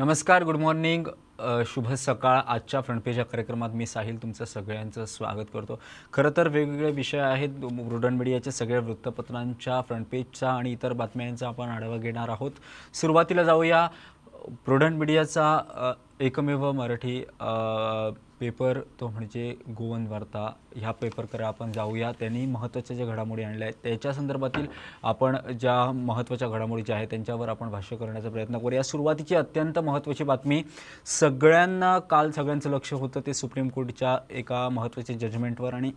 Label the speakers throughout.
Speaker 1: नमस्कार good morning शुभ सकाळ. आजच्या फ्रंट या कार्यक्रमात मी साहिल तुमचं सगळ्यांचं स्वागत करतो. खरं तर वेगवेगळे विषय आहेत. ब्रुडन मीडियाच्या सगळ्या वृत्तपत्रांच्या फ्रंट पेजचा आणि इतर बातम्यांचा आपण आढावा घेणार आहोत. सुरुवातीला जाऊया. प्रुडंट मीडियाचा एकमेव मराठी पेपर तो म्हणजे गोवन वार्ता. ह्या पेपरकडे आपण जाऊया. त्यांनी महत्त्वाच्या ज्या घडामोडी आणल्या आहेत त्याच्या संदर्भातील आपण ज्या महत्त्वाच्या घडामोडी ज्या आहेत त्यांच्यावर आपण भाष्य करण्याचा प्रयत्न करूया. सुरुवातीची अत्यंत महत्त्वाची बातमी सगळ्यांना काल सगळ्यांचं लक्ष होतं ते सुप्रीम कोर्टच्या एका महत्त्वाच्या जजमेंटवर आणि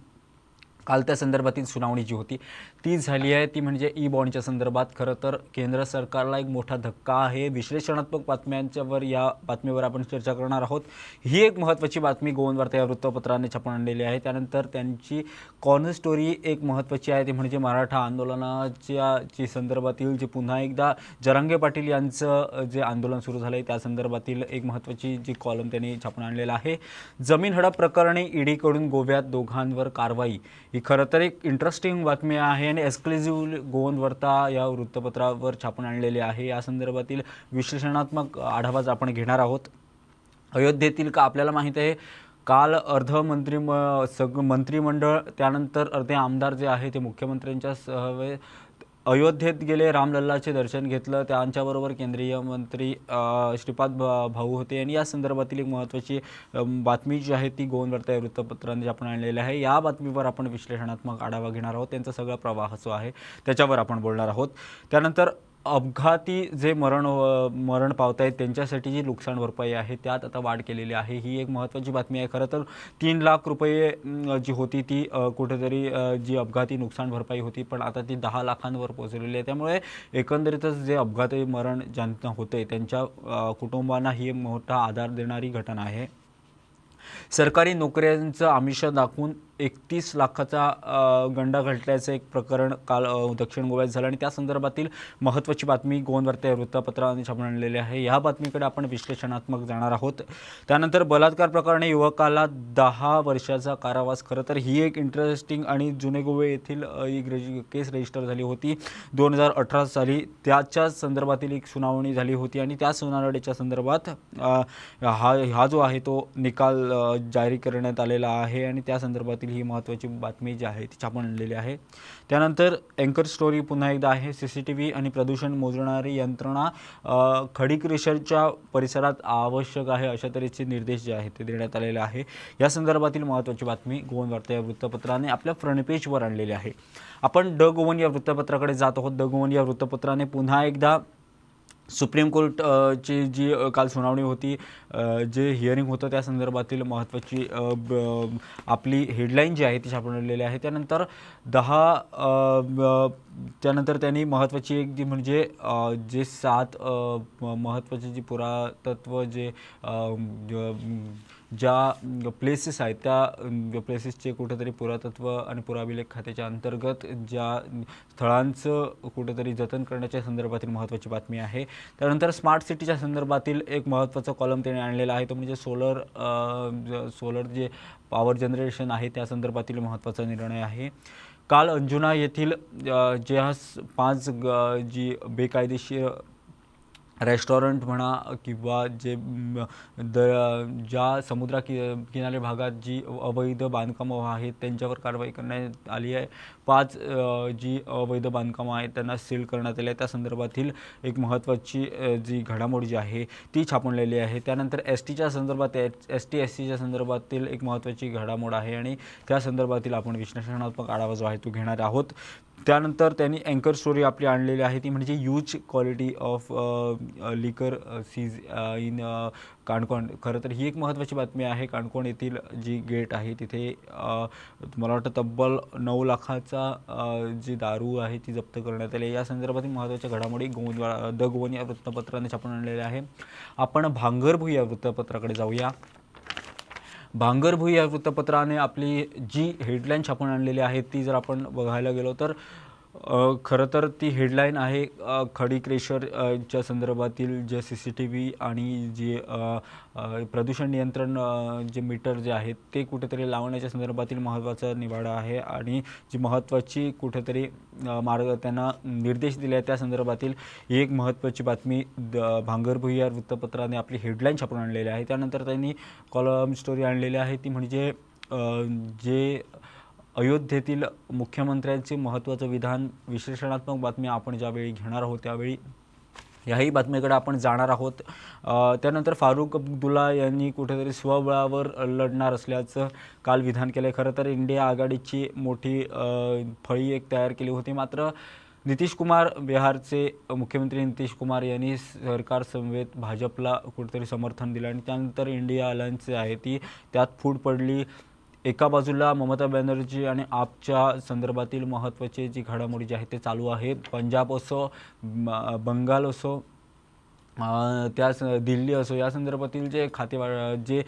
Speaker 1: काल त्या संदर्भातील सुनावणी जी होती ती झाली आहे. ती म्हणजे ई बॉन्डच्या संदर्भात खरं तर केंद्र सरकारला एक मोठा धक्का आहे. विश्लेषणात्मक बातम्यांच्यावर या बातमीवर आपण चर्चा करणार आहोत. ही एक महत्त्वाची बातमी गोवनवार्ता या वृत्तपत्राने छापून आणलेली आहे. त्यानंतर त्यांची कॉर्नर स्टोरी एक महत्त्वाची आहे. ती म्हणजे मराठा आंदोलनाच्या जी संदर्भातील जे पुन्हा एकदा जरांगे पाटील यांचं जे आंदोलन सुरू झालं आहे त्या संदर्भातील एक महत्त्वाची जी कॉलम त्यांनी छापून आणलेला आहे. जमीन हडप प्रकरणी ईडीकडून गोव्यात दोघांवर कारवाई. ही खरं तर एक इंटरेस्टिंग बातमी आहे आणि एक्सक्लुझिव्ह गोवन या वृत्तपत्रावर छापून आणलेली आहे. या संदर्भातील विश्लेषणात्मक आढावाच आपण घेणार आहोत. अयोध्येतील का आपल्याला माहीत आहे? काल अर्ध मंत्री म सग मंत्रिमंडळ त्यानंतर अर्धे आमदार जे आहे ते मुख्यमंत्र्यांच्या सहवे अयोध्येत गेले रामलल्लाचे दर्शन घेतलं त्यांच्याबरोबर केंद्रीय मंत्री श्रीपाद भाऊ होते. आणि या संदर्भातील एक महत्त्वाची बातमी जी आहे ती गोवन या वृत्तपत्रांनी आपण आणलेली आहे या बातमीवर आपण विश्लेषणात्मक आढावा घेणार आहोत. त्यांचा सगळा प्रवाह जो आहे त्याच्यावर आपण बोलणार आहोत. त्यानंतर अपघाती जे मरण मरण पावत आहेत त्यांच्यासाठी जी नुकसान भरपाई आहे त्यात आता वाढ केलेली आहे. ही एक महत्त्वाची बातमी आहे. खरं तर तीन लाख रुपये जी होती ती कुठेतरी जी अपघाती नुकसान भरपाई होती पण आता ती दहा लाखांवर पोहोचलेली आहे. त्यामुळे एकंदरीतच जे अपघाती मरण ज्यांना होते त्यांच्या कुटुंबांना ही मोठा आधार देणारी घटना आहे. सरकारी नोकऱ्यांचं आमिष दाखवून एकतीस लाखाचा गंडा घटल्याचं एक प्रकरण काल दक्षिण गोव्यात झालं आणि त्या संदर्भातील महत्त्वाची बातमी गोवन वृत्तपत्राने छापून आणलेली आहे. या बातमीकडे आपण विश्लेषणात्मक जाणार आहोत. त्यानंतर बलात्कार प्रकरणी युवकाला दहा वर्षाचा कारावास खरं तर ही एक इंटरेस्टिंग आणि जुने गोवे येथील एक रजि केस रजिस्टर झाली होती. दोन हजार अठरा साली त्याच्या संदर्भातील एक सुनावणी झाली होती आणि त्या सुनावणीच्या संदर्भात हा हा जो आहे तो निकाल जारी करण्यात आलेला आहे आणि त्या संदर्भातील ही महत्त्वाची बातमी जी आहे ती छापून आणलेली आहे. त्यानंतर अँकर स्टोरी पुन्हा एकदा आहे. सी सी टी व्ही आणि प्रदूषण मोजणारी यंत्रणा खडीक रेषरच्या परिसरात आवश्यक आहे अशा तऱ्हेचे निर्देश जे आहेत ते देण्यात आलेले आहे. या संदर्भातील महत्त्वाची बातमी गोवन वार्ता या वृत्तपत्राने आपल्या फ्रंट पेजवर आणलेली आहे. आपण ड गोवन या वृत्तपत्राकडे जात आहोत. ड गोवन या वृत्तपत्राने पुन्हा एकदा सुप्रीम कोर्टची जी काल सुनावणी होती जे हिअरिंग होतं त्या संदर्भातील महत्त्वाची ब- आपली हेडलाईन जी आहे ती छापवलेली आहे. त्यानंतर दहा त्यानंतर त्यांनी महत्त्वाची एक जी म्हणजे जे सात म- महत्त्वाचे जी पुरातत्व जे ज्या प्लेसेस आहेत त्या प्लेसेसचे कुठेतरी पुरातत्व आणि पुराभिलेख खात्याच्या अंतर्गत ज्या स्थळांचं कुठेतरी जतन करण्याच्या संदर्भातील महत्त्वाची बातमी आहे. त्यानंतर स्मार्ट सिटीच्या संदर्भातील एक महत्त्वाचा कॉलम त्याने आणलेला आहे तो म्हणजे सोलर सोलर जे पॉवर जनरेशन आहे त्या संदर्भातील महत्त्वाचा निर्णय आहे. काल अंजुना येथील जे हा पाच ग- जी बेकायदेशीर रेस्टॉरंट म्हणा किंवा जे द ज्या समुद्रा कि किनारे भागात जी अवैध बांधकामं आहेत त्यांच्यावर कारवाई करण्यात आली आहे. पाच जी अवैध बांधकामं आहेत त्यांना सील करण्यात आली त्या संदर्भातील एक महत्त्वाची जी घडामोड जी आहे ती छापूनलेली आहे. त्यानंतर एस टीच्या संदर्भात एस टी एस सीच्या संदर्भातील एक महत्त्वाची घडामोड आहे आणि त्या संदर्भातील आपण विश्लेषणात्मक आढावा जो आहे तो घेणार आहोत. त्यानंतर त्यांनी अँकर स्टोरी आपली आणलेली आहे. ती म्हणजे huge quality of liquor seize in Canacona. खरं तर ही एक महत्त्वाची बातमी आहे. काणकोण येथील जी गेट आहे तिथे मला वाटतं तब्बल नऊ लाखाचं अ, जी दारू आहे ती जप्त करण्यात आली या संदर्भातील महत्त्वाच्या घडामोडी गोवन द गोवन या वृत्तपत्राने छापून आणलेल्या आहे आपण भांगरभू या वृत्तपत्राकडे जाऊया. भांगरभुई या वृत्तपत्राने आपली जी हेडलाईन छापून आणलेली आहे ती जर आपण बघायला गेलो तर खरं तर ती हेडलाईन आहे खडी क्रेशर च्या संदर्भातील जे सी सी टी व्ही आणि जे प्रदूषण नियंत्रण जे मीटर जे आहेत ते कुठेतरी लावण्याच्या संदर्भातील महत्त्वाचा निवाडा आहे आणि जी महत्त्वाची कुठेतरी मार्ग त्यांना निर्देश दिले आहेत त्या संदर्भातील ही एक महत्त्वाची बातमी द भांगरभुयार वृत्तपत्राने आपली हेडलाईन छापून आणलेली आहे. त्यानंतर त्यांनी कॉलम स्टोरी आणलेली आहे. ती म्हणजे जे अयोध्येतील मुख्यमंत्र्यांचे महत्त्वाचं विधान विश्लेषणात्मक बातमी आपण ज्यावेळी घेणार आहोत त्यावेळी याही बातमीकडे आपण जाणार आहोत. त्यानंतर फारुख अब्दुल्ला यांनी कुठेतरी स्वबळावर लढणार असल्याचं काल विधान केलं आहे खरं तर इंडिया आघाडीची मोठी फळी एक तयार केली होती. मात्र नितीश कुमार बिहारचे मुख्यमंत्री नितीश कुमार यांनी सरकार समवेत भाजपला कुठेतरी समर्थन दिलं आणि त्यानंतर इंडिया अलायन्स जे आहे ती. त्यात फूट पडली. एका बाजूला ममता बॅनर्जी आणि आपच्या संदर्भातील महत्त्वाचे जी घडामोडी जी आहे ते चालू आहे. पंजाब असो बंगाल असो त्यास त्या दिल्ली असो या संदर्भातील जे खाते वा जे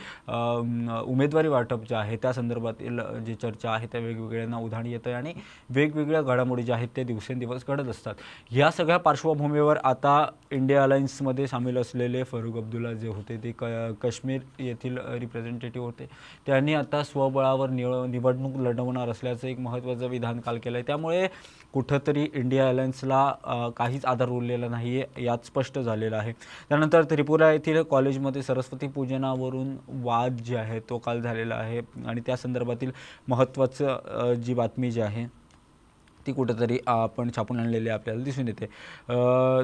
Speaker 1: उमेदवारी वाटप जे आहे त्या संदर्भातील जे चर्चा आहे त्या वेगवेगळ्यांना उधाण येतं आहे आणि वेगवेगळ्या घडामोडी ज्या आहेत ते दिवसेंदिवस घडत असतात. ह्या सगळ्या पार्श्वभूमीवर आता इंडिया अलायन्समध्ये सामील असलेले फरुख अब्दुल्ला जे होते ते क काश्मीर येथील रिप्रेझेंटेटिव्ह होते. त्यांनी आता स्वबळावर निव निवडणूक लढवणार असल्याचं एक महत्त्वाचं विधान काल केलं आहे त्यामुळे कुठंतरी इंडिया अलायन्सला काहीच आधार उरलेला नाही आहे यात स्पष्ट झालेलं आहे. त्यानंतर त्रिपुरा येथील कॉलेजमध्ये सरस्वती पूजनावरून वाद जे आहे तो काल झालेला आहे आणि त्या संदर्भातील महत्त्वाचं जी बातमी जी आहे ती कुठेतरी आपण छापून आणलेली आपल्याला दिसून येते.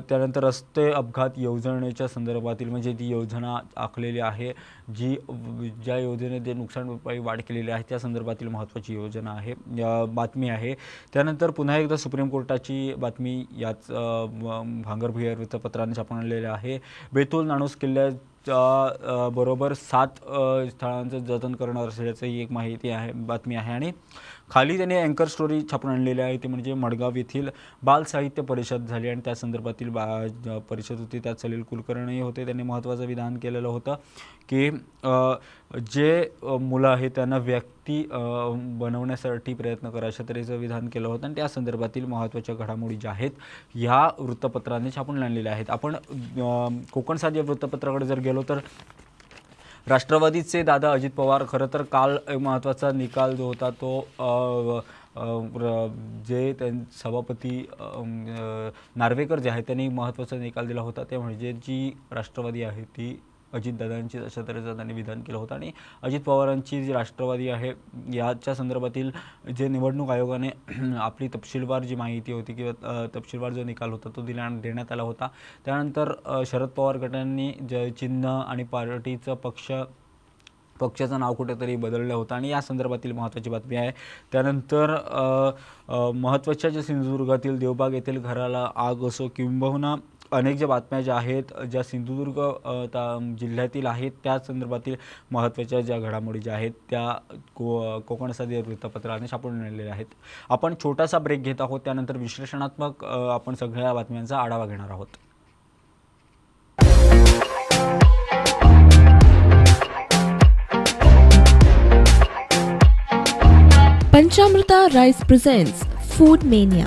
Speaker 1: त्यानंतर रस्ते अपघात योजनेच्या संदर्भातील म्हणजे ती योजना आखलेली आहे जी ज्या योजनेत जे नुकसान भरपाई वाढ केलेली आहे त्या संदर्भातील महत्त्वाची योजना आहे बातमी आहे. त्यानंतर पुन्हा एकदा सुप्रीम कोर्टाची बातमी याच अ, वृत्तपत्राने छापून आणलेली आहे. बेतूल नाणूस किल्ल्याच्या बरोबर सात स्थळांचं जतन करणार असल्याचं ही एक माहिती आहे बातमी आहे. आणि खाली त्यांनी अँकर स्टोरी छापून आणलेली आहे. ती म्हणजे मडगाव येथील बाल साहित्य परिषद झाली आणि त्या संदर्भातील बा परिषद होती. त्यात सलील कुलकर्णी होते. त्यांनी महत्त्वाचं विधान केलेलं होतं की जे मुलं आहेत त्यांना व्यक्ती बनवण्यासाठी प्रयत्न करा अशा तऱ्हेचं विधान केलं होतं आणि त्या संदर्भातील महत्त्वाच्या घडामोडी ज्या आहेत ह्या वृत्तपत्राने छापून आणलेल्या आहेत. आपण कोकण साध्य वृत्तपत्राकडे जर गेलो तर राष्ट्रवादीचे दादा अजित पवार खरं तर काल एक महत्त्वाचा निकाल जो होता तो र- जे त्यां सभापती नार्वेकर जे आहेत त्यांनी महत्त्वाचा निकाल दिला होता. ते म्हणजे जी राष्ट्रवादी आहे ती अजितदादांची अशा तऱ्हेचं त्यांनी विधान केलं होतं. आणि अजित पवारांची जी राष्ट्रवादी आहे याच्या संदर्भातील जे निवडणूक आयोगाने आपली तपशीलवार जी माहिती होती किंवा तपशीलवार जो निकाल होता तो दिला देण्यात आला होता. त्यानंतर शरद पवार गटांनी ज चिन्ह आणि पार्टीचं पक्ष पक्षाचं नाव कुठेतरी बदललं होतं. आणि या संदर्भातील महत्त्वाची बातमी आहे. त्यानंतर महत्त्वाच्या ज्या सिंधुदुर्गातील देवबाग येथील घराला आग असो किंबहुना अनेक ज्या बातम्या ज्या आहेत ज्या सिंधुदुर्ग ता- जिल्ह्यातील आहेत त्या संदर्भातील महत्त्वाच्या ज्या घडामोडी ज्या आहेत त्या को कोकण साधी वृत्तपत्राने छापून आणलेल्या आहेत. आपण छोटासा ब्रेक घेत आहोत त्यानंतर विश्लेषणात्मक आपण सगळ्या बातम्यांचा आढावा घेणार आहोत.
Speaker 2: Panchamrita rice presents
Speaker 3: food mania.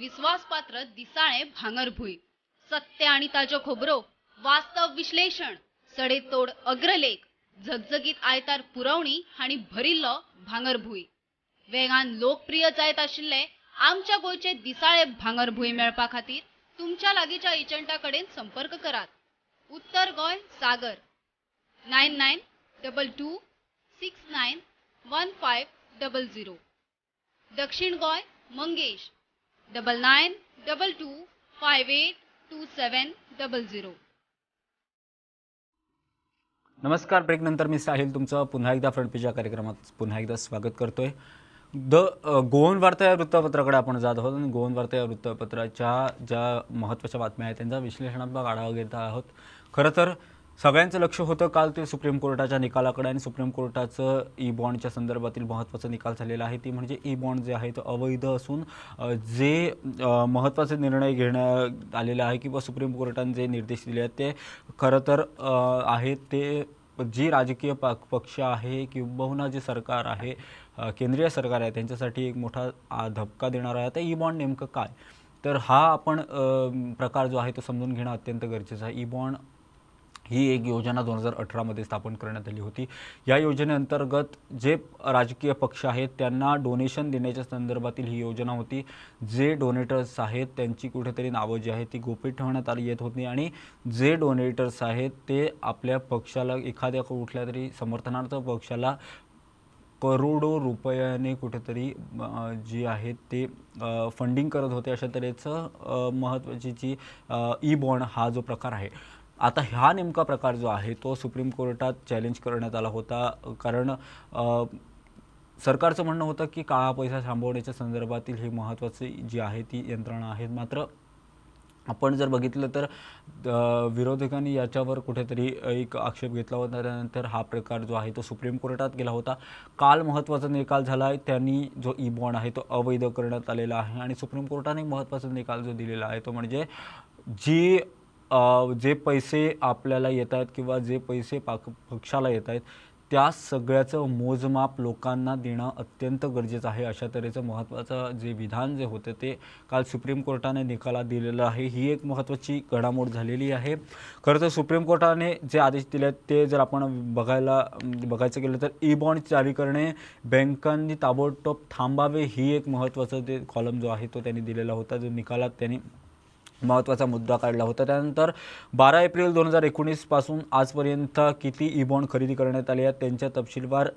Speaker 3: विश्वासपात्र दिसाळे भांगरभुई. सत्य आणि ताजो खोबरो वास्तव विश्लेषण सडेतोड अग्रलेख झगझगीत आयतार पुरवणी आणि भरिल्लो भांगरभुई. वेगान लोकप्रिय जायत आशिल्ले आमच्या गोंयचे दिसाळे भांगरभुई मेळपा खातीर तुमच्या लागींच्या एजंटा कडेन संपर्क करात. उत्तर Goem Sagar. Nine nine double two six nine one five double zero. दक्षिण Goem Mangesh. Double nine double two five eight two seven double zero
Speaker 1: नमस्कार ब्रेक नंतर मी साहिल तुमचं पुन्हा एकदा फ्रंट पेज या कार्यक्रमात पुन्हा एकदा स्वागत करतोय. द गोवन वार्ता या वृत्तपत्राकडे आपण जात आहोत आणि गोवन वार्ता या वृत्तपत्राच्या ज्या महत्त्वाच्या बातम्या आहेत त्यांचा विश्लेषणात्मक आढावा घेत आहोत. खरं तर सगळ्यांचं लक्ष होतं काल ते सुप्रीम कोर्टाच्या निकालाकडे आणि सुप्रीम कोर्टाचं ई बॉन्डच्या संदर्भातील महत्त्वाचा निकाल झालेला आहे. ती म्हणजे ई बॉन्ड जे आहे तो अवैध असून जे महत्त्वाचे निर्णय घेण्यात आलेले आहे किंवा सुप्रीम कोर्टाने जे निर्देश दिले आहेत ते खरं तर आहेत. ते जी राजकीय प पक्ष आहे किंबहुना जे सरकार आहे केंद्रीय सरकार आहे त्यांच्यासाठी एक मोठा धक्का देणार आहे. तर ई बॉन्ड नेमकं काय? तर हा आपण प्रकार जो आहे तो समजून घेणं अत्यंत गरजेचं आहे. ई बॉन्ड ही एक योजना दोन हजार अठरामध्ये स्थापन करण्यात आली होती. या योजनेअंतर्गत जे राजकीय पक्ष आहेत त्यांना डोनेशन देण्याच्या संदर्भातील ही योजना होती. जे डोनेटर्स आहेत त्यांची कुठेतरी नावं जी आहेत ती गोपी ठेवण्यात आली येत होती आणि जे डोनेटर्स आहेत ते आपल्या पक्षाला एखाद्या कुठल्या तरी समर्थनार्थ पक्षाला करोडो रुपयाने कुठेतरी जी आहेत ते फंडिंग करत होते. अशा तऱ्हेचं महत्त्वाची जी ई बॉन्ड हा जो प्रकार आहे. आता हा नेमका प्रकार जो आहे तो सुप्रीम कोर्टात चॅलेंज करण्यात आला होता. कारण सरकारचं म्हणणं होतं की काळा पैसा थांबवण्याच्या संदर्भातील ही महत्त्वाची जी आहे ती यंत्रणा आहेत मात्र आपण जर बघितलं तर विरोधकांनी याच्यावर कुठेतरी एक आक्षेप घेतला होता. त्यानंतर हा प्रकार जो आहे तो सुप्रीम कोर्टात गेला होता. काल महत्त्वाचा निकाल झाला आहे त्यांनी जो ई बॉन्ड आहे तो अवैध करण्यात आलेला आहे. आणि सुप्रीम कोर्टाने महत्त्वाचा निकाल जो दिलेला आहे तो म्हणजे जी जे पैसे आपल्याला येत आहेत किंवा जे पैसे पाक पक्षाला येत आहेत त्या सगळ्याचं मोजमाप लोकांना देणं अत्यंत गरजेचं आहे. अशा तऱ्हेचं महत्त्वाचं जे विधान जे होतं ते काल सुप्रीम कोर्टाने निकालात दिलेलं आहे. ही एक महत्त्वाची घडामोड झालेली आहे. खरं तर सुप्रीम कोर्टाने जे आदेश दिले आहेत ते जर आपण बघायला बघायचं गेलं तर ई बॉन्ड जारी करणे बँकांनी ताबडतोब थांबावे ही एक महत्त्वाचं ते कॉलम जो आहे तो त्यांनी दिलेला होता. जो निकालात त्यांनी महत्त्वाचा मुद्दा काढला होता. त्यानंतर बारा एप्रिल दोन हजार एकोणीसपासून आजपर्यंत किती ई बॉन्ड खरेदी करण्यात आले आहेत त्यांच्या तपशीलवार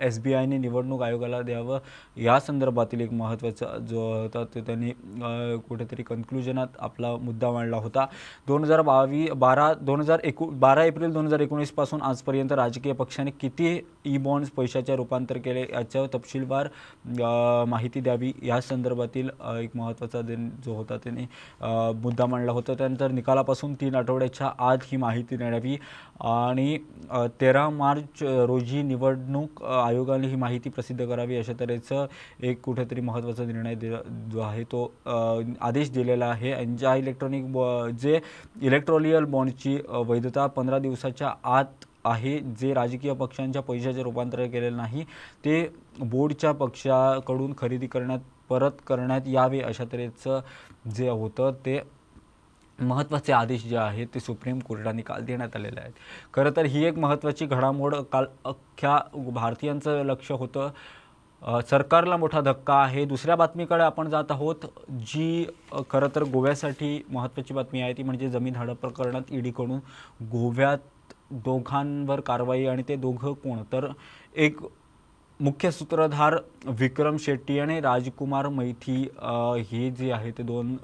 Speaker 1: एस बी आयने निवडणूक आयोगाला द्यावं. या संदर्भातील एक महत्त्वाचा जो होता तो त्यांनी कुठेतरी कन्क्लुजनात आपला मुद्दा मांडला होता. दोन हजार बावी बारा दोन हजार एकू बारा एप्रिल दोन हजार एकोणीसपासून आजपर्यंत राजकीय पक्षाने किती ई बॉन्ड्स पैशाच्या रूपांतर केले याच्या तपशीलवार माहिती द्यावी या संदर्भातील एक महत्त्वाचा जे जो होता त्यांनी मुद्दा मांडला होता. त्यानंतर निकालापासून तीन आठवड्याच्या आत ही माहिती देण्यावी आणि तेरा मार्च रोजी निवडणूक आयोगाने ही माहिती प्रसिद्ध करावी अशा तऱ्हेचं एक कुठेतरी महत्त्वाचा निर्णय दि जो आहे तो आदेश दिलेला आहे. आणि ज्या इलेक्ट्रॉनिक बॉ जे इलेक्ट्रॉनियल बॉन्डची वैधता पंधरा दिवसाच्या आत आहे जे राजकीय पक्षांच्या पैशाचे रूपांतर केलेलं नाही ते बोर्डच्या पक्षाकडून खरेदी करण्यात परत करण्यात यावे अशा तऱ्हेचं जे होतं ते महत्त्वाचे आदेश जे आहेत ते सुप्रीम कोर्टाने काल देण्यात आलेले आहेत. खरं तर ही एक महत्त्वाची घडामोड काल अख्ख्या भारतीयांचं लक्ष होतं. सरकारला मोठा धक्का आहे. दुसऱ्या बातमीकडे आपण जात आहोत जी खरं तर गोव्यासाठी महत्त्वाची बातमी आहे ती म्हणजे जमीन हडप प्रकरणात ईडीकडून गोव्यात दोघांवर कारवाई आणि ते दोघं कोण? तर एक मुख्य सूत्रधार विक्रम शेट्टी आणि राजकुमार मैथी हे जे आहे ते दोन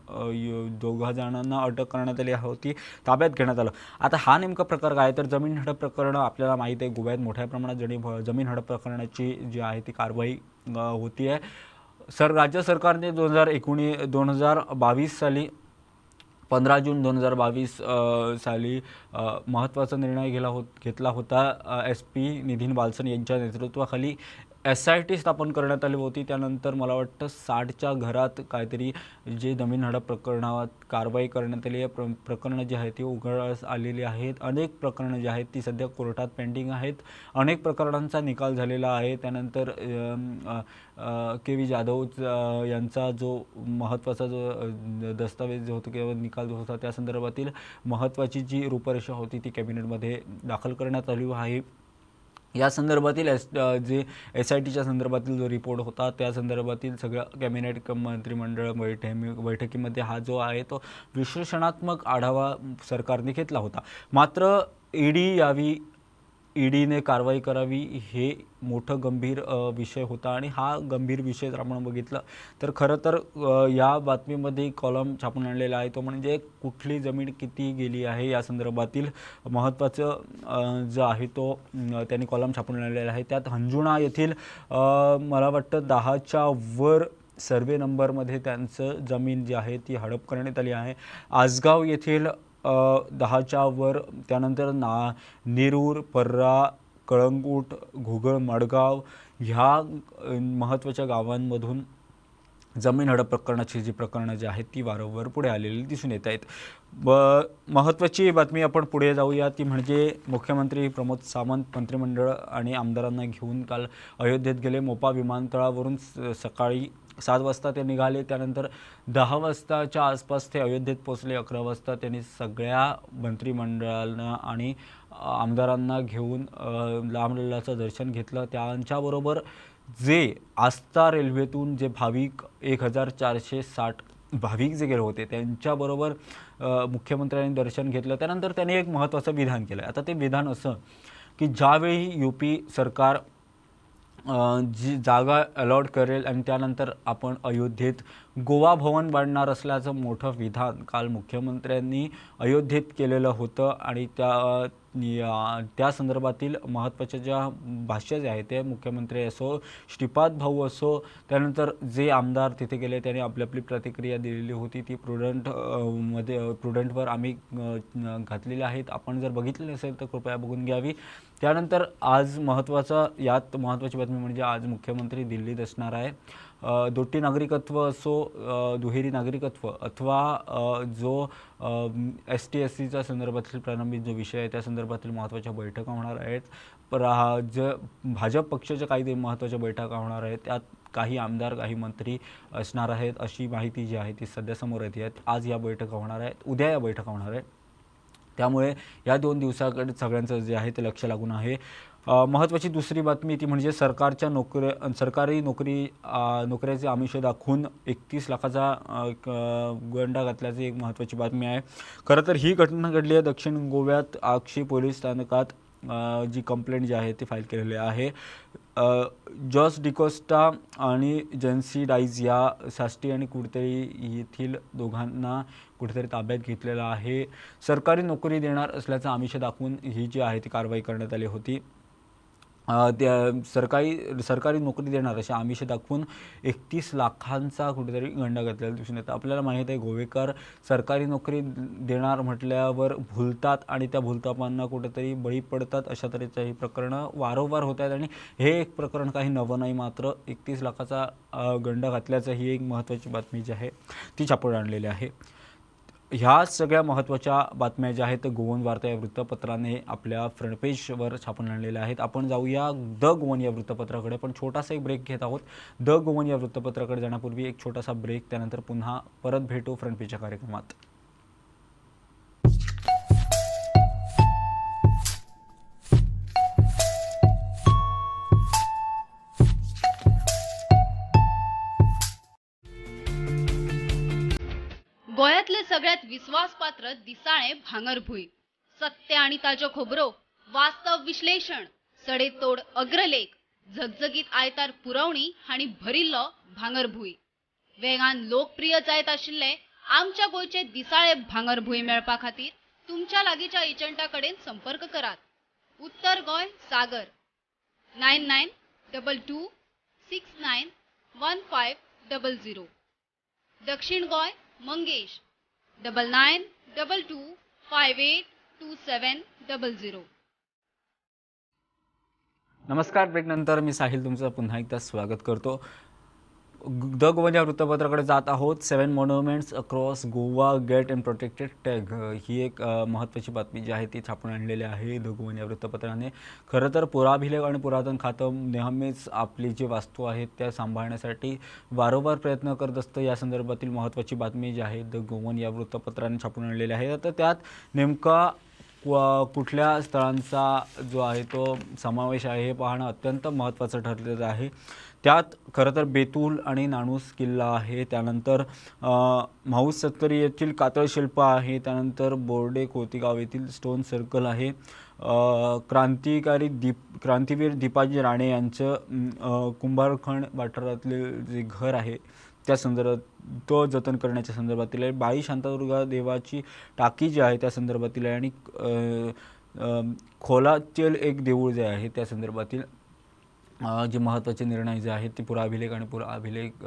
Speaker 1: दोघा जणांना अटक करण्यात आली होती ताब्यात घेण्यात आलं. आता हा नेमका प्रकार काय? तर जमीन हडप प्रकरण आपल्याला माहीत आहे गोव्यात मोठ्या प्रमाणात जणी जमीन हडप प्रकरणाची जी आहे ती कारवाई होती आहे. सर राज्य सरकारने दोन हजार एकोणी दोन हजार बावीस साली पंधरा जून दोन हजार बावीस साली महत्त्वाचा निर्णय गेला होत घेतला होता एस पी निधीन बालसन यांच्या नेतृत्वाखाली. एस आय टी स्थापन करण्यात आली होती. त्यानंतर मला वाटतं साठच्या घरात काहीतरी जे जमीन हडप प्रकरणात कारवाई करण्यात आली आहे. प्र प्रकरणं जी आहेत ती उघडस आलेली आहेत. अनेक प्रकरणं जी आहेत ती सध्या कोर्टात पेंडिंग आहेत. अनेक प्रकरणांचा निकाल झालेला आहे. त्यानंतर के व्ही जाधव यांचा जो महत्त्वाचा जो दस्तावेज जो होता किंवा निकाल जो होता त्या संदर्भातील महत्त्वाची जी रूपरेषा होती ती कॅबिनेटमध्ये दाखल करण्यात आली आहे. या संदर्भातील एस जे एस आय टीच्या संदर्भातील जो रिपोर्ट होता त्या संदर्भातील सगळं कॅबिनेट क- मंत्रिमंडळ बैठे बैठकीमध्ये हा जो आहे तो विश्लेषणात्मक आढावा सरकारने घेतला होता. मात्र ईडी यावी ईडीने कारवाई करावी हे मोठं गंभीर विषय होता आणि हा गंभीर विषय जर आपण बघितला तर खरं तर या बातमीमध्ये कॉलम छापून आणलेला आहे. तो म्हणजे कुठली जमीन किती गेली आहे या संदर्भातील महत्त्वाचं जो आहे तो त्यांनी कॉलम छापून आणलेला आहे. त्यात हंजुणा येथील मला वाटतं दहाच्या वर सर्वे नंबरमध्ये त्यांचं जमीन जी आहे ती हडप करण्यात आली आहे. आसगाव येथील दहाच्या वर त्यानंतर ना नेरूर पर्रा कळंगूट घुगळ मडगाव ह्या महत्त्वाच्या गावांमधून जमीन हडप प्रकरणाची जी प्रकरणं जी आहेत ती वारंवार पुढे आलेली दिसून येत आहेत. ब महत्त्वाची बातमी आपण पुढे जाऊया. ती म्हणजे मुख्यमंत्री प्रमोद सावंत मंत्रिमंडळ आणि आमदारांना घेऊन काल अयोध्येत गेले. मोपा विमानतळावरून स- सकाळी सात वाजता ते निघाले. त्यानंतर दहा वाजताच्या आसपास ते अयोध्येत पोचले अकरा वाजता त्यांनी सगळ्या मंत्रिमंडळांना आणि आमदारांना घेऊन अ, दर्शन घेतलं. त्यांच्याबरोबर जे आस्था रेल्वेतून जे भाविक एक हजार चारशे साठ भाविक जे गेले होते त्यांच्याबरोबर मुख्यमंत्र्यांनी दर्शन घेतलं. त्यानंतर त्यांनी एक महत्त्वाचं विधान केलं. आता ते विधान असं की ज्यावेळी यू पी सरकार जी जागा अलॉट करेल आणि त्यानंतर आपण अयोध्येत गोवा भवन बांधणार असल्याचं मोठं विधान काल मुख्यमंत्र्यांनी अयोध्येत केलेलं होतं आणि त्या त्या संदर्भातील महत्त्वाच्या ज्या भाष्य जे आहे ते मुख्यमंत्री असो श्रीपाद भाऊ असो त्यानंतर जे आमदार तिथे गेले त्यांनी आपली आपली प्रतिक्रिया दिलेली होती ती प्रुडंटमध्ये प्रुडंटवर आम्ही घातलेले आहेत. आपण जर बघितले नसेल तर कृपया बघून घ्यावी. त्यानंतर आज महत्त्वाचा यात महत्त्वाची बातमी म्हणजे आज मुख्यमंत्री दिल्लीत असणार आहे. दोटी नागरिकत्व असो दुहेरी नागरिकत्व अथवा जो एस टी एस सीच्या संदर्भातील प्रलंबित जो विषय आहे त्या संदर्भातील महत्त्वाच्या बैठका होणार आहेत. पर हा ज भाजप पक्षाच्या काही महत्त्वाच्या बैठका होणार आहेत त्यात काही आमदार काही मंत्री असणार आहेत अशी माहिती जी आहे ती सध्या समोर येते आहेत. आज या बैठका होणार आहेत उद्या या बैठका होणार आहेत. त्यामुळे या दोन दिवसाकडे सगळ्यांचं जे आहे ते लक्ष लागून आहे. महत्त्वाची दुसरी बातमी ती म्हणजे सरकारच्या नोकऱ्या सरकारी नोकरी नोकऱ्याचे आमिष दाखवून एकतीस लाखाचा गंडा घातल्याची एक महत्त्वाची बातमी आहे. खरं तर ही घटना घडली आहे. दक्षिण गोव्यात आक्षी पोलीस स्थानकात जी कंप्लेंट जी आहे ती फाईल केलेली आहे. जॉस डिकोस्टा आणि जन्सी डाईज या साष्टी आणि कुठेतरी येथील दोघांना कुठेतरी ताब्यात घेतलेलं आहे. सरकारी नोकरी देणार असल्याचं आमिष दाखवून ही जी आहे ती कारवाई करण्यात आली होती. त्या सरकारी सरकारी नोकरी देणार असे आमिष दाखवून एकतीस लाखांचा कुठेतरी गंडा घातलेला दिसून येतं. आपल्याला माहीत आहे गोवेकर सरकारी नोकरी देणार म्हटल्यावर भुलतात आणि त्या भुलतापांना कुठेतरी बळी पडतात अशा तऱ्हेचं ही प्रकरणं वारंवार होत आहेत. आणि हे एक प्रकरण काही नवं नाही मात्र एकतीस लाखाचा गंडा घातल्याचं ही एक महत्त्वाची बातमी जी आहे ती छापून आणलेली आहे. ह्या सगळ्या महत्त्वाच्या बातम्या ज्या आहेत गोवन वार्ता या वृत्तपत्राने आपल्या फ्रंटपेजवर छापून आणलेल्या आहेत. आपण जाऊया द गोवन या वृत्तपत्राकडे. पण छोटासा एक ब्रेक घेत आहोत. द गोवन या वृत्तपत्राकडे जाण्यापूर्वी एक छोटासा ब्रेक त्यानंतर पुन्हा परत भेटू फ्रंटपेजच्या कार्यक्रमात.
Speaker 3: सगळ्यात विश्वासपात्र दिसाळे भांगरभुई. सत्य आणि ताजं खोबरो वास्तव विश्लेषण सडेतोड अग्रलेख झगझगीत आयतार पुरवणी आणि भरिल्लो भांगरभुई. वेगान लोकप्रिय जायत आशिल्ले आमच्या गोंयचे दिसाळे भांगरभुई मेळपा खातीर तुमच्या लागींच्या एजंटा कडेन संपर्क करात. उत्तर Goem Sagar. Nine nine double two six nine one five double zero. दक्षिण Goem Mangesh. Double nine double two five eight two seven double zero
Speaker 1: नमस्कार ब्रेकनंतर मी साहिल तुमचं पुन्हा एकदा स्वागत करतो. द गोवन या वृत्तपत्राकडे जात आहोत. Seven monuments across Goa get and protected tag ही एक महत्त्वाची बातमी जी आहे ती छापून आणलेली आहे द गोवन या वृत्तपत्राने. खरं तर पुराभिलेख आणि पुरातन खातं नेहमीच आपली जी वास्तू आहेत त्या सांभाळण्यासाठी वारंवार प्रयत्न करत असतं. या संदर्भातील महत्त्वाची बातमी जी आहे द गोवन या वृत्तपत्राने छापून आणलेली आहे. तर त्यात नेमका कुठल्या स्थळांचा जो आहे तो समावेश आहे हे पाहणं अत्यंत महत्त्वाचं ठरलेलं आहे. त्यात खरं तर बेतूल आणि नाणूस किल्ला आहे. त्यानंतर माऊस सत्तरी येथील कातळ शिल्प आहे. त्यानंतर बोर्डे कोतीगाव येथील स्टोन सर्कल आहे. क्रांतिकारी दीप क्रांतीवीर दीपाजी राणे यांचं कुंभारखंड वाठारातले जे घर आहे त्या संदर्भात तो जतन करण्याच्या संदर्भातील आहे. बाई शांतादुर्गा देवाची टाकी जी आहे त्या संदर्भातील आहे. आणि खोलातील एक देऊळ जे आहे त्या संदर्भातील जे महत्त्वाचे निर्णय जे आहेत ते पुराभिलेख आणि पुराभिलेख अभिलेख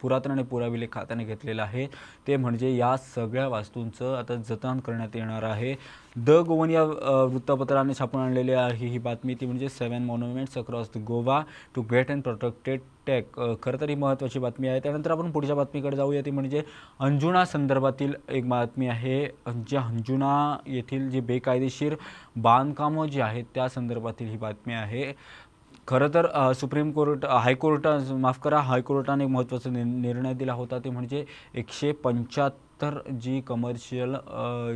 Speaker 1: पुरातन आणि पुराभिलेख खात्याने घेतलेलं आहे. ते म्हणजे या सगळ्या वास्तूंचं आता जतन करण्यात येणार आहे. द गोवन या वृत्तपत्राने छापून आणलेली आहे ही बातमी. ती म्हणजे seven monuments across the Goa to get and protected tag. खरं तर ही महत्त्वाची बातमी आहे. त्यानंतर आपण पुढच्या बातमीकडे जाऊया. ती म्हणजे अंजुना संदर्भातील एक बातमी आहे. जे अंजुना येथील जे बेकायदेशीर बांधकामं जी आहेत त्या संदर्भातील ही बातमी आहे. खरं तर सुप्रीम कोर्ट हायकोर्टा हायकोर्ट माफ करा हायकोर्टाने एक महत्त्वाचा नि निर्णय दिला होता ते म्हणजे एकशे पंच्याहत्तर जी कमर्शियल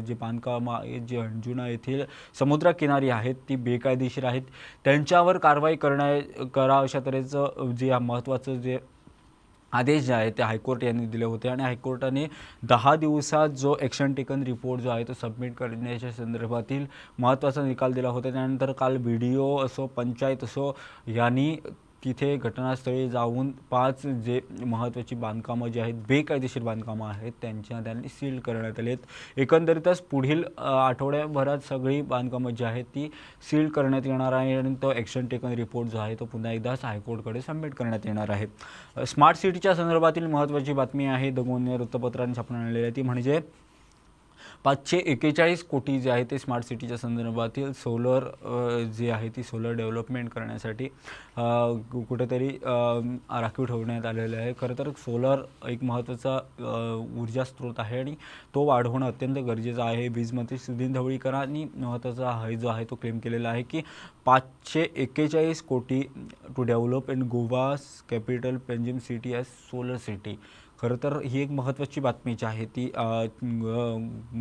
Speaker 1: जी बांधकाम आहे जे अंजुना येथील समुद्रकिनारी आहेत ती बेकायदेशीर आहेत. त्यांच्यावर कारवाई करण्या करा अशा तऱ्हेचं जे महत्त्वाचं जे आदेश जे आहे ते हायकोर्ट यांनी दिले होते आणि हायकोर्टाने दहा दिवसात जो ॲक्शन टेकन रिपोर्ट जो आहे तो सबमिट करण्याच्या संदर्भातील महत्त्वाचा निकाल दिला होता. त्यानंतर काल बी डी ओ असो पंचायत असो यांनी तिथे घटनास्थळी जाऊन पाच जे महत्त्वाची बांधकामं जी आहेत बेकायदेशीर बांधकामं आहेत त्यांच्या त्यांनी सील करण्यात आली आहेत. एकंदरीतच पुढील आठवड्याभरात सगळी बांधकामं जी आहेत ती सील करण्यात येणार आहे आणि तो ॲक्शन टेकन रिपोर्ट जो आहे तो पुन्हा एकदाच हायकोर्टकडे सबमिट करण्यात येणार आहे. स्मार्ट सिटीच्या संदर्भातील महत्त्वाची बातमी आहे दगोन वृत्तपत्रांनी वृत्तपत्राने छापून आणलेली आहे. ती म्हणजे पाचशे एकेचाळीस कोटी जे आहे ते स्मार्ट सिटीच्या संदर्भातील सोलर जी आहे ती सोलर डेव्हलपमेंट करण्यासाठी कुठेतरी राखीव ठेवण्यात आलेलं आहे. खरं तर सोलर एक महत्त्वाचा ऊर्जा स्रोत आहे आणि तो वाढवणं अत्यंत गरजेचं आहे. वीजमंत्री सुधीन ढवळीकरांनी महत्त्वाचा आहे जो आहे तो क्लेम केलेला आहे की पाचशे एक्केचाळीस कोटी to develop in Goa's capital Panjim city as solar city खरं तर ही एक महत्त्वाची बातमी जी आहे ती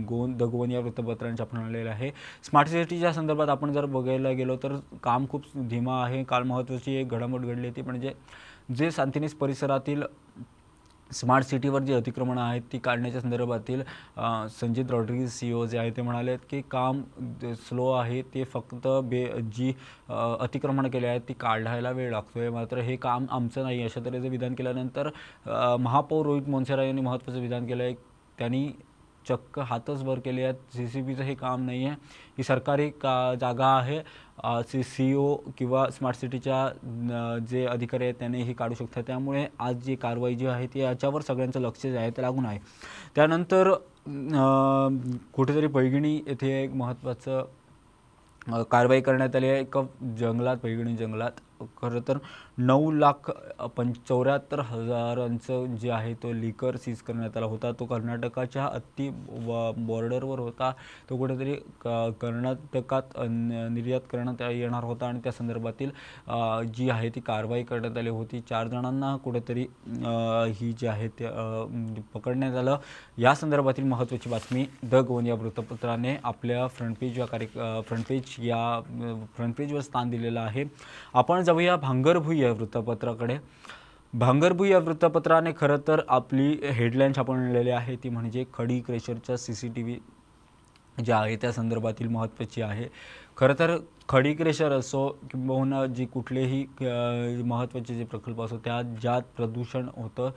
Speaker 1: गोन द गोवन या वृत्तपत्रांची आपण आलेलं आहे. स्मार्ट सिटीच्या संदर्भात आपण जर बघायला गेलो तर काम खूप धीमा आहे. काल महत्त्वाची एक घडामोड घडली ती म्हणजे जे सांतिनेस परिसरातील स्मार्ट सिटीवर जी अतिक्रमणं आहेत ती काढण्याच्या संदर्भातील संजित रॉड्रिगीज सी ओ जे आहे ते म्हणाले आहेत की काम स्लो आहे ते फक्त बे जी अतिक्रमणं केली आहेत ती काढायला वेळ लागतो आहे मात्र हे काम आमचं नाही. अशा तऱ्हेचं विधान केल्यानंतर महापौर रोहित मोन्सेरा यांनी महत्त्वाचं विधान केलं आहे त्यांनी चक्क हातच वर केले आहेत. सी सी बीचं हे काम नाही आहे. ही सरकारी का जागा आहे. सी सी ओ किंवा स्मार्ट सिटीच्या जे अधिकारी आहेत त्यांनी ही काढू शकतात. त्यामुळे आज जी कारवाई जी आहे ती याच्यावर सगळ्यांचं लक्ष जे आहे ते लागून आहे. त्यानंतर कुठेतरी पैगिणी येथे एक महत्त्वाचं कारवाई करण्यात आली आहे. एका जंगलात पैगिणी जंगलात. खरं तर नऊ लाख पण पंच चौऱ्याहत्तर हजारांचं जे आहे तो लिकर सीज करण्यात आला होता. तो कर्नाटकाच्या अति व बॉर्डरवर होता. तो कुठेतरी क कर्नाटकात निर्यात करण्यात येणार होता आणि त्या संदर्भातील जी आहे ती कारवाई करण्यात आली होती. चार जणांना कुठेतरी ही जी आहे ते पकडण्यात आलं. या संदर्भातील महत्त्वाची बातमी द गोवन या वृत्तपत्राने आपल्या फ्रंट पेज या कार्य फ्रंट पेज या फ्रंट पेजवर स्थान दिलेलं आहे. आपण जाऊया भांगरभुई या वृत्तपत्राकडे. भांगरभुई या वृत्तपत्राने खरं तर आपली हेडलाईन छापून आणलेली आहे. ती म्हणजे खडी क्रेशरच्या सी सी टी व्ही जे आहे त्या संदर्भातील महत्त्वाची आहे. खरं तर खडी क्रेशर असो किंबहुना जी कुठलेही महत्त्वाचे जे प्रकल्प असो त्यात ज्यात प्रदूषण होतं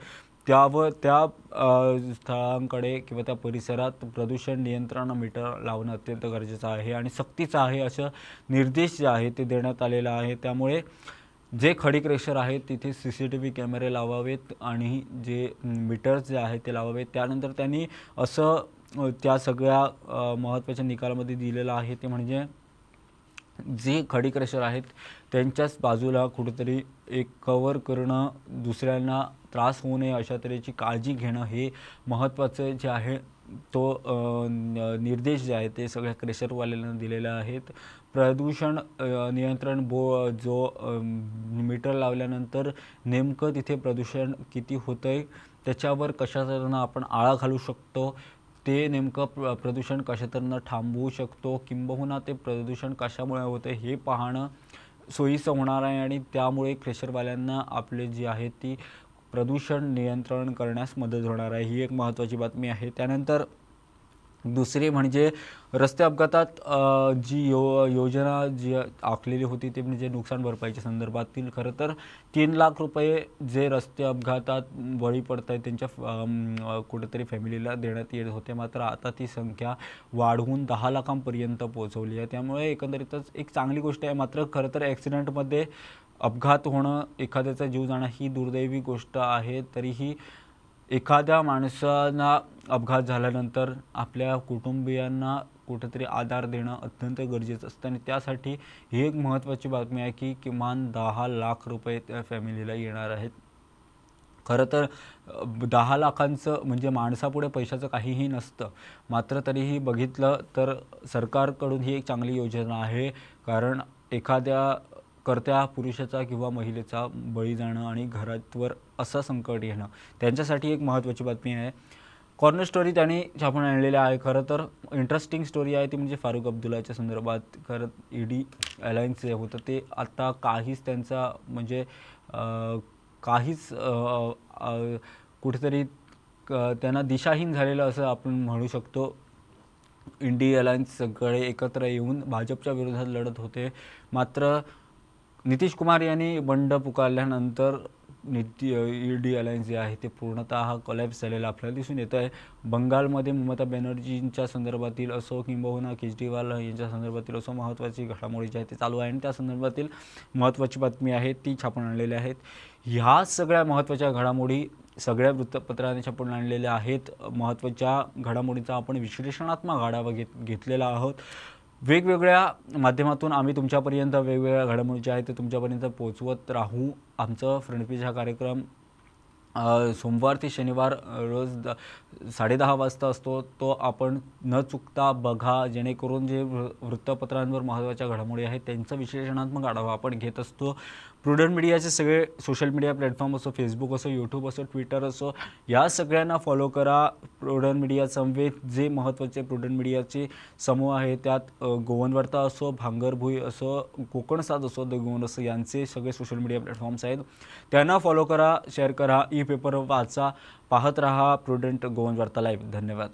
Speaker 1: त्यावर त्या स्थळांकडे किंवा त्या परिसरात प्रदूषण नियंत्रण मीटर लावणं अत्यंत गरजेचं आहे आणि सक्तीचं आहे असं निर्देश जे आहे ते देण्यात आलेला आहे त्यामुळे जे खडी क्रेशर आहेत तिथे सी सी टी व्ही कॅमेरे लावावेत आणि जे मीटर्स जे आहेत ते लावावेत. त्यानंतर त्यांनी असं त्या सगळ्या महत्त्वाच्या निकालामध्ये दिलेलं आहे ते म्हणजे जे खडी क्रेशर आहेत त्यांच्याच बाजूला कुठेतरी एक कवर करणं दुसऱ्यांना त्रास होऊ नये अशा तऱ्हेची काळजी घेणं हे महत्त्वाचं जे आहे तो निर्देश जे आहे ते सगळ्या क्रेशरवाल्यांना दिलेले आहेत. प्रदूषण नियंत्रण बो जो मीटर लावल्यानंतर नेमकं तिथे प्रदूषण किती होतं आहे त्याच्यावर कशा तऱ्हेनं आपण आळा घालू शकतो ते नेमकं प्र प्रदूषण कशा तऱ्हेनं थांबवू शकतो किंबहुना ते प्रदूषण कशामुळे होतं हे पाहणं सोयीचं होणार आहे आणि त्यामुळे क्रेशरवाल्यांना आपले जी आहे ती प्रदूषण नियंत्रण करण्यास मदत होणार आहे. ही एक महत्त्वाची बातमी आहे. त्यानंतर दुसरी म्हणजे रस्ते अपघातात जी यो योजना जी आखलेली होती ते म्हणजे नुकसान भरपाईच्या संदर्भातील. खरं तर तीन लाख रुपये जे रस्ते अपघातात बळी पडत आहेत त्यांच्या कुठेतरी फॅमिलीला देण्यात येत होते. मात्र आता ती संख्या वाढवून दहा लाखांपर्यंत पोहोचवली आहे. त्यामुळे एकंदरीतच एक चांगली गोष्ट आहे. मात्र खरं तर ॲक्सिडेंटमध्ये अपघात होणं एखाद्याचा जीव जाणं ही दुर्दैवी गोष्ट आहे. तरीही एखाद्या माणसांना अपघात झाल्यानंतर आपल्या कुटुंबियांना कुठेतरी आधार देणं अत्यंत गरजेचं असतं. आणि त्यासाठी ही एक महत्त्वाची बातमी आहे की किमान दहा लाख रुपये त्या फॅमिलीला येणार आहेत. खरं तर दहा लाखांचं म्हणजे माणसापुढे पैशाचं काहीही नसतं. मात्र तरीही बघितलं तर सरकारकडून ही एक चांगली योजना आहे. कारण एखाद्या कर्त्या पुरुषाचा किंवा महिलेचा बळी जाणं आणि घरातवर असं संकट येणं त्यांच्यासाठी एक महत्त्वाची बातमी आहे. कॉर्नर स्टोरी त्यांनी छापून आणलेल्या आहे. खरं तर इंटरेस्टिंग स्टोरी आहे ती म्हणजे फारुख अब्दुल्लाच्या संदर्भात. खरं ईडी अलायन्स जे होतं ते आता काहीच त्यांचा म्हणजे काहीच कुठेतरी क- त्यांना दिशाहीन झालेलं असं आपण म्हणू शकतो. इंडी अलायन्स सगळे एकत्र येऊन भाजपच्या विरोधात लढत होते. मात्र नितीश कुमार यांनी बंड पुकारल्यानंतर निती ई डी अलायन्स जे आहे ते पूर्णतः कोलॅप्स झालेलं आपल्याला दिसून येतं आहे. बंगालमध्ये ममता बॅनर्जींच्या संदर्भातील असो किंबहुना हो केजरीवाल यांच्या संदर्भातील असो महत्त्वाची घडामोडी जी आहे ते चालू आहे आणि त्या संदर्भातील महत्त्वाची बातमी आहे ती छापून आणलेल्या आहेत. ह्या सगळ्या महत्त्वाच्या घडामोडी सगळ्या वृत्तपत्राने छापून आणलेल्या आहेत. महत्त्वाच्या घडामोडींचा आपण विश्लेषणात्मक आढावा घेत घेतलेला आहोत. वेगवेगळ्या माध्यमातून आम्ही तुमच्यापर्यंत वेगवेगळ्या घडामोडी ज्या आहेत ते तुमच्यापर्यंत पोचवत राहू. आमचं फ्रेंडपीज हा कार्यक्रम सोमवार ते शनिवार रोज द साडेदहा वाजता असतो. तो आपण न चुकता बघा जेणेकरून जे वृ वृत्तपत्रांवर महत्त्वाच्या घडामोडी आहेत त्यांचं विश्लेषणात्मक आढावा आपण घेत असतो. प्रुडंट मीडियाचे सगळे सोशल मीडिया प्लॅटफॉर्म असो फेसबुक असो यूट्यूब असो ट्विटर असो या सगळ्यांना फॉलो करा. प्रुडंट मीडिया समवेत जे महत्त्वाचे प्रुडंट मीडियाचे समूह आहे त्यात गोवनवार्ता असो भांगरभुई असो कोकण साथ असो द गोवन असो यांचे सगळे सोशल मीडिया प्लॅटफॉर्म्स आहेत. त्यांना फॉलो करा शेअर करा ई पेपर वाचा पाहत रहा प्रुडंट गोवनवार्ता लाईव्ह धन्यवाद.